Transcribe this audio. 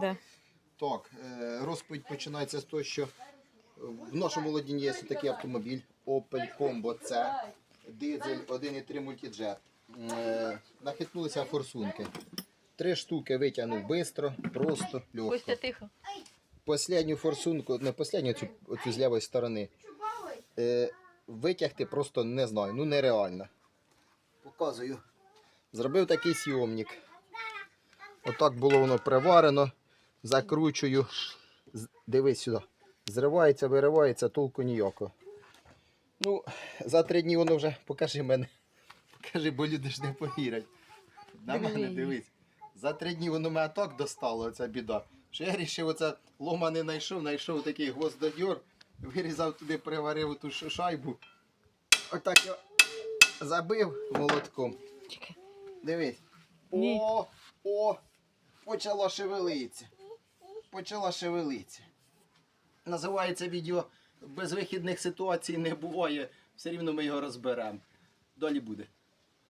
Да. Так, е, розповідь починається з того, що в нашому володінні є такий автомобіль Opel Combo C, дизель 1,3 мультиджет. Е, Нахитнулися форсунки. Три штуки витягнув швидко, просто, легко. Костя, тихо. Последню форсунку, не последню цю, оцю з лівої сторони, е, витягти просто не знаю, ну нереально. Показую. Зробив такий сйомник. Отак було воно приварено. Закручую. Дивись сюди. Зривається, виривається, толку ніякого. Ну, за три дні воно вже покажи мене. Покажи, бо люди ж не повірять. На мене дивись. За три дні воно мене так достало, оця біда. Що я вирішив, оце лома не знайшов, знайшов такий гвоздодьор, вирізав туди, приварив ту шайбу. Отак я забив молотком. Чекай. Дивись. О, о, почала шевелитися. Почала шевелитися. Називається відео Без вихідних ситуацій не буває. Все рівно ми його розберемо. Далі буде.